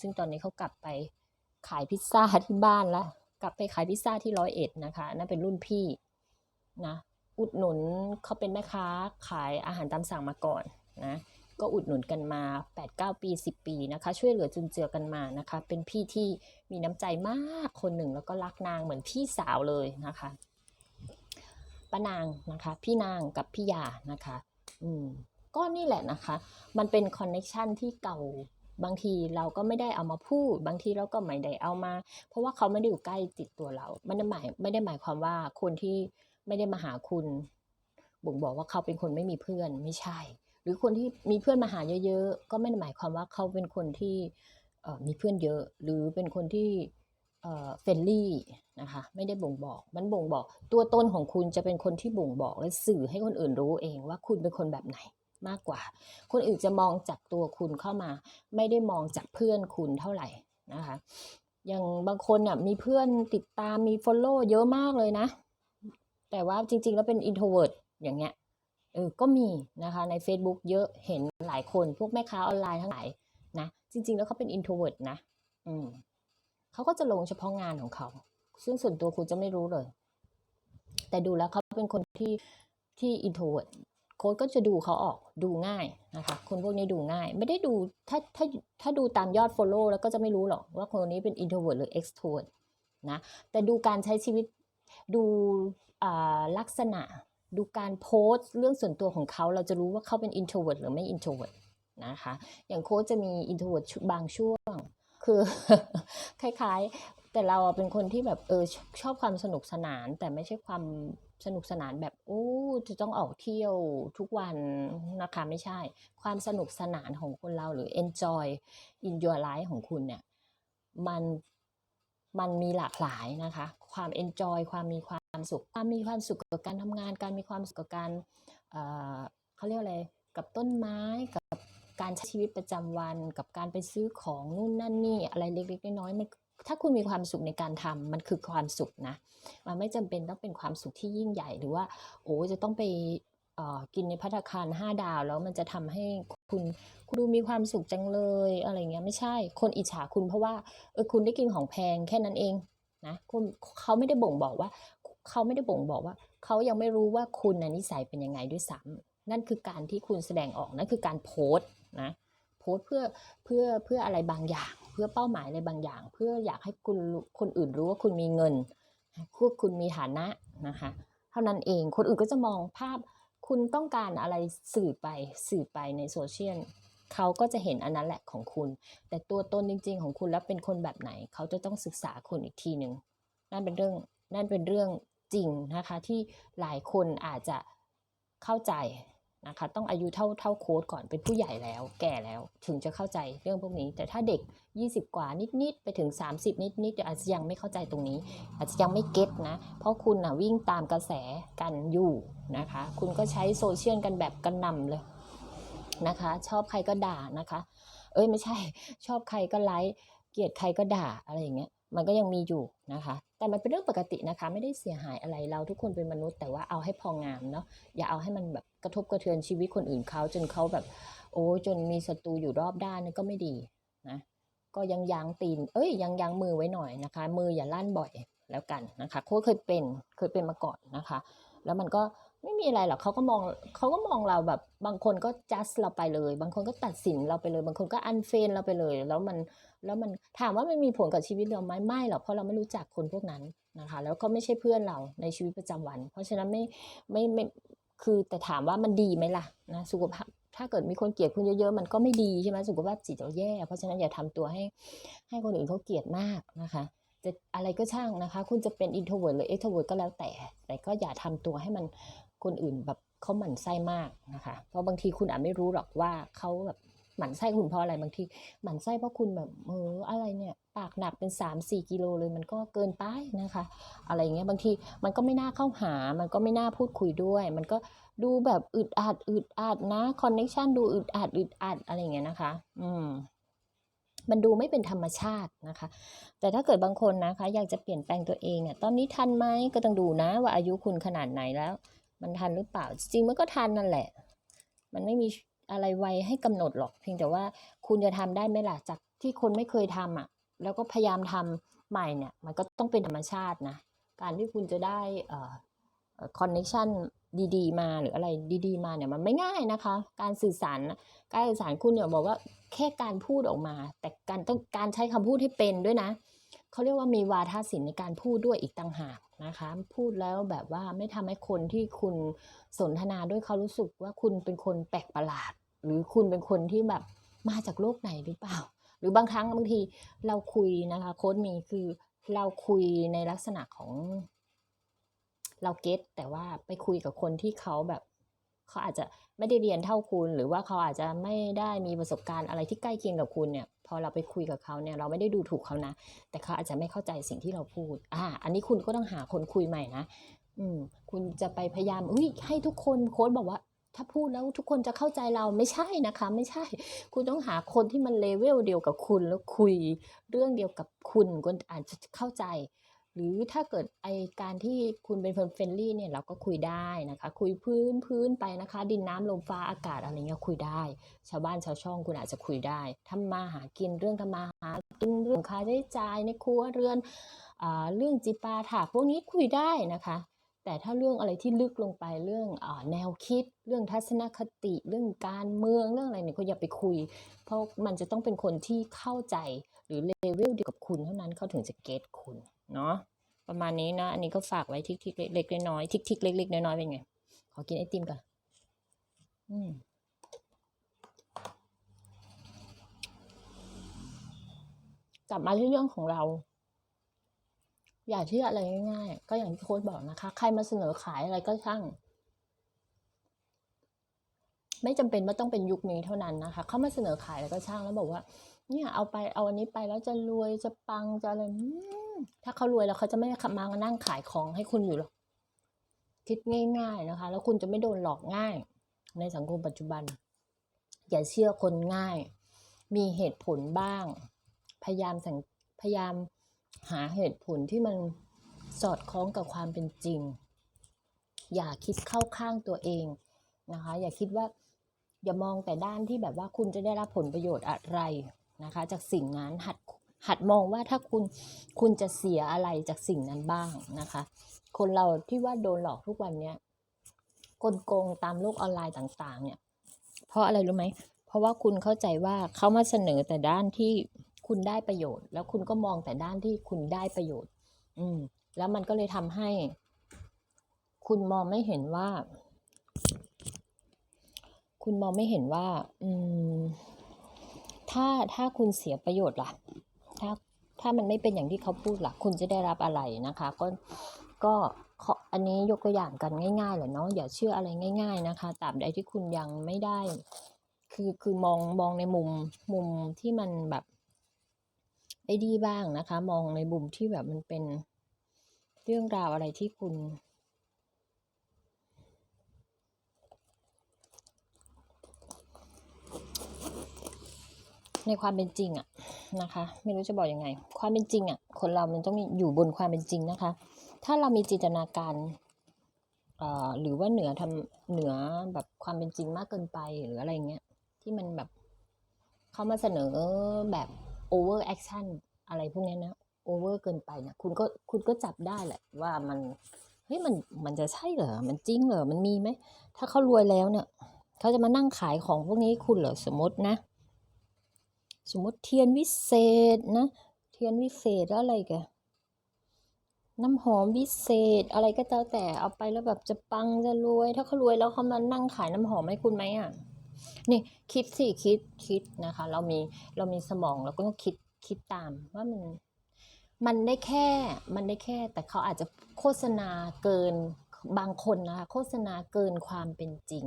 ซึ่งตอนนี้เขากลับไปขายพิซซ่าที่บ้านแล้วกลับไปขายพิซซ่าที่ร้อยเอ็ดนะคะนั่นเป็นรุ่นพี่นะอุดหนุนเขาเป็นแม่ค้าขายอาหารตามสั่งมาก่อนนะก็อุดหนุนกันมา 8-9 ปี 10 ปีนะคะ ช่วยเหลือจุนเจือกันมานะคะ เป็นพี่ที่มีน้ำใจมากคนหนึ่งแล้วก็รักนางเหมือนพี่สาวเลยนะคะป้านางนะคะ พี่นางกับพี่ยานะคะ อืมก็นี่แหละนะคะ มันเป็นคอนเน็ชันที่เก่า บางทีเราก็ไม่ได้เอามาพูด บางทีเราก็ไม่ได้เอามา เพราะว่าเขาไม่ได้อยู่ใกล้ติดตัวเราไม่ได้หมายไม่ได้หมายความว่าคนที่ไม่ได้มาหาคุณ บ่งบอกว่าเขาเป็นคนไม่มีเพื่อนไม่ใช่ หรือคนที่มีเพื่อนมาหาเยอะ ๆ ก็ไม่ได้หมายความว่าเขาเป็นคนที่มีเพื่อนเยอะ หรือเป็นคนที่เฟรนลี่นะคะไม่ได้บ่งบอกมันบ่งบอก ตัวตนของคุณจะเป็นคนที่บ่งบอกและสื่อให้คนอื่นรู้เองว่าคุณเป็นคนแบบไหน มากกว่า คนอื่นจะมองจากตัวคุณเข้ามา ไม่ได้มองจากเพื่อนคุณเท่าไหร่นะคะ อย่างบางคนเนี่ยมีเพื่อนติดตามมี follow เยอะมากเลยนะ แต่ว่าจริง ๆ แล้วเป็น introvert อย่างเงี้ยเออก็มีนะคะใน Facebook เยอะเห็นหลายคนพวกแม่ค้าออนไลน์ทั้งหลายนะจริง ๆ แล้วเขาเป็น introvert นะอืมเขาก็จะลงเฉพาะงานของเขา ซึ่งส่วนตัวคุณจะไม่รู้เลย แต่ดูแล้วเขาเป็นคนที่ที่ introvert โค้ดก็จะดูเขาออกดูง่ายนะคะคนพวกนี้ดูง่าย ไม่ได้ดูถ้าถ้าถ้าดูตามยอด follow แล้วก็จะไม่รู้หรอกว่าคนนี้เป็น introvert หรือ extrovert นะแต่ดูการใช้ชีวิตดูลักษณะ ดูการโพสต์เรื่องส่วนตัวของเขา เราจะรู้ว่าเขาเป็น introvert หรือไม่ introvert นะคะอย่างโค้ชจะมี introvert บางช่วง คือคล้ายๆ แต่เราเป็นคนที่แบบเออชอบความสนุกสนาน แต่ไม่ใช่ความ สนุกสนานแบบโอ้จะต้องออกเที่ยวทุกวันนะคะไม่ใช่ ความสนุกสนานของคนเราหรือ enjoy in your life ของคุณเนี่ยมันมันมีหลากหลายนะคะ ความ enjoy ความมีความสุข ความมีความสุขกับการทำงาน การมีความสุขกับการเเขาเรียกอะไรกับต้นไม้กับการใช้ชีวิตประจำวัน กับการไปซื้อของนู่นนั่นนี่อะไรเล็กๆน้อยๆมัน ถ้าคุณมีความสุขในการทำมันคือความสุขนะ มันไม่จำเป็นต้องเป็นความสุขที่ยิ่งใหญ่หรือว่า โอ้จะต้องไปกินในพัตตาคารห้าดาว แล้วมันจะทำให้คุณคุณดูมีความสุขจังเลยอะไรเงี้ยไม่ใช่ คนอิจฉาคุณเพราะว่าเออคุณได้กินของแพงแค่นั้นเองนะคุณเขาไม่ได้บ่งบอกว่า เขาไม่ได้บ่งบอกว่า เขายังไม่รู้ว่าคุณนะนิสัยเป็นยังไงด้วยซ้ำนั่นคือการที่คุณแสดงออกนั่นคือการโพสต์นะโพสต์เพื่อเพื่อเพื่ออะไรบางอย่าง พื่อเป้าหมายอะไรบางอย่าง เพื่ออยากให้คุณคนอื่นรู้ว่าคุณมีเงินคุณคุณมีฐานะนะคะเท่านั้นเองคนอื่นก็จะมองภาพคุณต้องการอะไรสื่อไปสื่อไปในโซเชียลเขาก็จะเห็นอันนั้นแหละของคุณ แต่ตัวตนจริง ๆ ของคุณแล้วเป็นคนแบบไหน เขาจะต้องศึกษาคุณอีกทีหนึ่งนั่นเป็นเรื่องนั่นเป็นเรื่องจริงนะคะที่หลายคนอาจจะเข้าใจ นะคะต้องอายุเท่าเท่าโค้ดก่อนเป็นผู้ใหญ่แล้ว แก่แล้วถึงจะเข้าใจเรื่องพวกนี้ แต่ถ้าเด็ก 20 กว่านิดๆไปถึง 30 นิดๆเดี๋ยวอาจจะยังไม่เข้าใจตรงนี้ อาจจะยังไม่เก็ตนะ เพราะคุณนะวิ่งตามกระแสกันอยู่นะคะ คุณก็ใช้โซเชียลกันแบบกระหน่ำเลยนะคะ ชอบใครก็ด่านะคะ เอ้ยไม่ใช่ ชอบใครก็ไลค์เกลียดใครก็ด่าอะไรอย่างเงี้ยมันก็ยังมีอยู่นะคะ แต่มันเป็นเรื่องปกตินะคะ ไม่ได้เสียหายอะไรเราทุกคนเป็นมนุษย์แต่ว่าเอาให้พองามเนาะอย่าเอาให้มันแบบ ระทบกระเทือนชีวิตคนอื่นเขาจนเขาแบบ โอ้จนมีศัตรูอยู่รอบด้านนั่ก็ไม่ดีนะก็ยังยางตีน เอ้ยยังยางมือไว้หน่อยนะคะ มืออย่าลั่นบ่อยแล้วกันนะคะโค้ชเคยเป็นเคยเป็นมาก่อนนะคะ แล้วมันก็ไม่มีอะไรหรอกเขาก็มองเขาก็มองเราแบบบางคนก็จัดเราไปเลย บางคนก็ตัดสินเราไปเลย บางคนก็อันเฟนเราไปเลย แล้วมันแล้วมันถามว่ามันมีผลกับชีวิตเราไหมไม่หรอกเพราะเราไม่รู้จักคนพวกนั้นนะคะ แล้วก็ไม่ใช่เพื่อนเราในชีวิตประจำวัน เพราะฉะนั้นไม่ไม่ไม่ คือแต่ถามว่ามันดีไหมล่ะนะสุขภาพถ้าเกิดมีคนเกลียดคุณเยอะๆ มันก็ไม่ดีใช่ไหมสุขภาพจิตเราแย่ เพราะฉะนั้นอย่าทำตัวให้ให้คนอื่นเขาเกลียดมากนะคะ จะอะไรก็ช่างนะคะ คุณจะเป็นอินโทรเวิร์ดหรือเอ็กโทรเวิร์ดก็แล้วแต่ แต่ก็อย่าทำตัวให้มันคนอื่นแบบเขาหมั่นไส้มากนะคะ เพราะบางทีคุณอาจไม่รู้หรอกว่าเขาแบบ หมั่นไส้คุณเพราะอะไรบางทีหมั่นไส้เพราะคุณแบบเอออะไรเนี่ยปากหนักเป็น 3-4 กิโลเลยมันก็เกินไปนะคะ อะไรเงี้ยบางทีมันก็ไม่น่าเข้าหา มันก็ไม่น่าพูดคุยด้วย มันก็ดูแบบอึดอัดอึดอัดนะคอนเน็ชันดูอึดอัดอึดอัดอะไรเงี้ยนะคะ อืมมันดูไม่เป็นธรรมชาตินะคะ แต่ถ้าเกิดบางคนนะคะ อยากจะเปลี่ยนแปลงตัวเองเนี่ยตอนนี้ทันไหมก็ต้องดูนะว่าอายุคุณขนาดไหนแล้ว มันทันหรือเปล่า จริงๆมันก็ทันนั่นแหละ มันไม่มี อะไรไวให้กำหนดหรอก เพียงแต่ว่าคุณจะทำได้ไหมล่ะจากที่คนไม่เคยทำอะ แล้วก็พยายามทำใหม่เนี่ย มันก็ต้องเป็นธรรมชาตินะ การที่คุณจะได้เอ่อคอนเน c ชันดีๆ มาหรืออะไรดีๆ มาเนี่ยมันไม่ง่ายนะคะ การสื่อสารการสื่อสารคุณเนี่ยบอกว่าแค่การพูดออกมา แต่การต้องการใช้คำพูดให้เป็นด้วยนะ เขาเรียกว่ามีวาทศิลป์ในการพูดด้วยอีกต่างหากนะคะ พูดแล้วแบบว่าไม่ทำให้คนที่คุณสนทนาด้วยเขารู้สึกว่าคุณเป็นคนแปลกประหลาด หรือคุณเป็นคนที่แบบมาจากโลกไหนหรือเปล่า หรือบางครั้งบางทีเราคุยนะคะโค้ดมีคือเราคุยในลักษณะของเราเก็ตแต่ว่าไปคุยกับคนที่เขาแบบเขาอาจจะไม่ได้เรียนเท่าคุณ หรือว่าเขาอาจจะไม่ได้มีประสบการณ์อะไรที่ใกล้เคียงกับคุณเนี่ย พอเราไปคุยกับเขาเนี่ยเราไม่ได้ดูถูกเขานะ แต่เขาอาจจะไม่เข้าใจสิ่งที่เราพูดอ่าอันนี้คุณก็ต้องหาคนคุยใหม่นะ อืม คุณจะไปพยายามอุ้ยให้ทุกคนโค้ดบอกว่า ถ้าพูดแล้วทุกคนจะเข้าใจเราไม่ใช่นะคะ ไม่ใช่ คุณต้องหาคนที่มันเลเวลเดียวกับคุณแล้วคุยเรื่องเดียวกับคุณคนอาจจะเข้าใจ หรือถ้าเกิดไอการที่คุณเป็นคนเฟรนลี่เนี่ยเราก็คุยได้นะคะ คุยพื้นพื้นไปนะคะ ดินน้ำลมฟ้าอากาศอะไรเงี้ยคุยได้ ชาวบ้านชาวช่องคุณอาจจะคุยได้ทำมาหากินเรื่องทำมาหากินเรื่องค่าใช้จ่ายในครัวเรือนอ่าเรื่องจิปาถะพวกนี้คุยได้นะคะ แต่ถ้าเรื่องอะไรที่ลึกลงไปเรื่องอาแนวคิด เรื่องทัศนคติ เรื่องการเมืองเรื่องอะไรเนี่ยก็อย่าไปคุย เพราะมันจะต้องเป็นคนที่เข้าใจหรือเลเวลเดียวกับคุณเท่านั้นเขาถึงจะเก็ตคุณ เนาะประมาณนี้นะ อันนี้ก็ฝากไว้ทิกทิกเล็กๆน้อยๆทิกทิกเล็กๆน้อยๆเป็นไง ขอกินไอติมก่อนอืมกลับมาที่เรื่องของเรา อย่าเชื่ออะไรง่ายๆ ก็อย่างที่โค้ชบอกนะคะ ใครมาเสนอขายอะไรก็ช่าง ไม่จำเป็นว่าต้องเป็นยุคนี้เท่านั้นนะคะ เขามาเสนอขายแล้วก็ช่างแล้วบอกว่า เนี่ยเอาไปเอาอันนี้ไปแล้วจะรวยจะปังจะอะไรถ้าเขารวยแล้วเขาจะไม่ขับมานั่งขายของให้คุณอยู่หรอกคิดง่าย ๆนะคะ แล้วคุณจะไม่โดนหลอกง่าย ในสังคมปัจจุบัน อย่าเชื่อคนง่าย มีเหตุผลบ้าง พยายามสังพยายามหาเหตุผลที่มันสอดคล้องกับความเป็นจริง อย่าคิดเข้าข้างตัวเองนะคะ อย่าคิดว่าอย่ามองแต่ด้านที่แบบว่าคุณจะได้รับผลประโยชน์อะไร นะคะ จากสิ่งนั้นหัดหัดมองว่าถ้าคุณคุณจะเสียอะไรจากสิ่งนั้นบ้างนะคะ คนเราที่ว่าโดนหลอกทุกวันเนี้ยกลโกงตามโลกออนไลน์ต่างๆ เนี่ย เพราะอะไรรู้ไหม เพราะว่าคุณเข้าใจว่าเขามาเสนอแต่ด้านที่คุณได้ประโยชน์ แล้วคุณก็มองแต่ด้านที่คุณได้ประโยชน์ อืม แล้วมันก็เลยทำให้ คุณมองไม่เห็นว่า คุณมองไม่เห็นว่า อืม ถ้าถ้าคุณเสียประโยชน์ล่ะ ถ้าถ้ามันไม่เป็นอย่างที่เขาพูดล่ะ คุณจะได้รับอะไรนะคะ ก็ก็อันนี้ยกตัวอย่างกันง่ายๆแหละเนาะอย่าเชื่ออะไรง่าย ๆนะคะตาบใดที่คุณยังไม่ได้ คือคือมองมองในมุมมุมที่มันแบบได้ดีบ้างนะคะ มองในมุมที่แบบมันเป็นเรื่องราวอะไรที่คุณ ในความเป็นจริงอะนะคะ ไม่รู้จะบอกยังไง ความเป็นจริงอะคนเรามันต้องอยู่บนความเป็นจริงนะคะ ถ้าเรามีจินตนาการเอ่อหรือว่าเหนือทำเหนือแบบความเป็นจริงมากเกินไปหรืออะไรเงี้ยที่มันแบบเขามาเสนอแบบ over action อะไรพวกนี้นะ over เกินไปเนี่ยคุณก็คุณก็จับได้แหละว่ามันเฮ้ยมันมันจะใช่เหรอมันจริงเหรอมันมีไหมถ้าเขารวยแล้วเนี่ยเขาจะมานั่งขายของพวกนี้คุณเหรอสมมตินะ สมมติเทียนวิเศษนะ เทียนวิเศษแล้วอะไรแกนน้ำหอมวิเศษอะไรก็แล้วแต่เอาไปแล้วแบบจะปังจะรวย ถ้าเขารวยแล้วเขามานั่งขายน้ำหอมให้คุณไหมอะนี่คิดสิคิดคิดนะคะ เรามีเรามีสมองเราก็ต้องคิดคิดตามว่ามันมันได้แค่มันได้แค่ แต่เขาอาจจะโฆษณาเกินบางคนนะคะโฆษณาเกินความเป็นจริง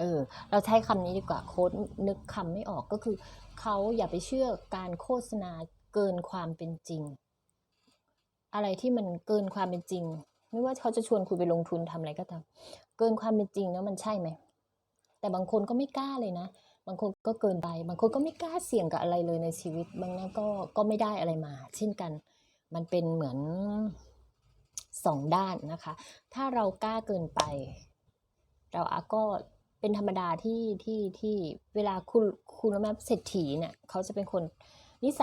เออเราใช้คำนี้ดีกว่าโค้ดนึกคำไม่ออกก็คือเขาอย่าไปเชื่อการโฆษณาเกินความเป็นจริง อะไรที่มันเกินความเป็นจริง ไม่ว่าเขาจะชวนคุณไปลงทุนทำอะไรก็ตามเกินความเป็นจริงแล้วมันใช่ไหมแต่บางคนก็ไม่กล้าเลยนะ บางคนก็เกินไป บางคนก็ไม่กล้าเสี่ยงกับอะไรเลยในชีวิต บางนั้นก็ก็ไม่ได้อะไรมา เช่นกัน มันเป็นเหมือนสองด้านนะคะ ถ้าเรากล้าเกินไป เราอาก็ เป็นธรรมดาที่ที่ที่เวลาคุณคุณแม่เศรษฐีเนี่ยเขาจะเป็นคน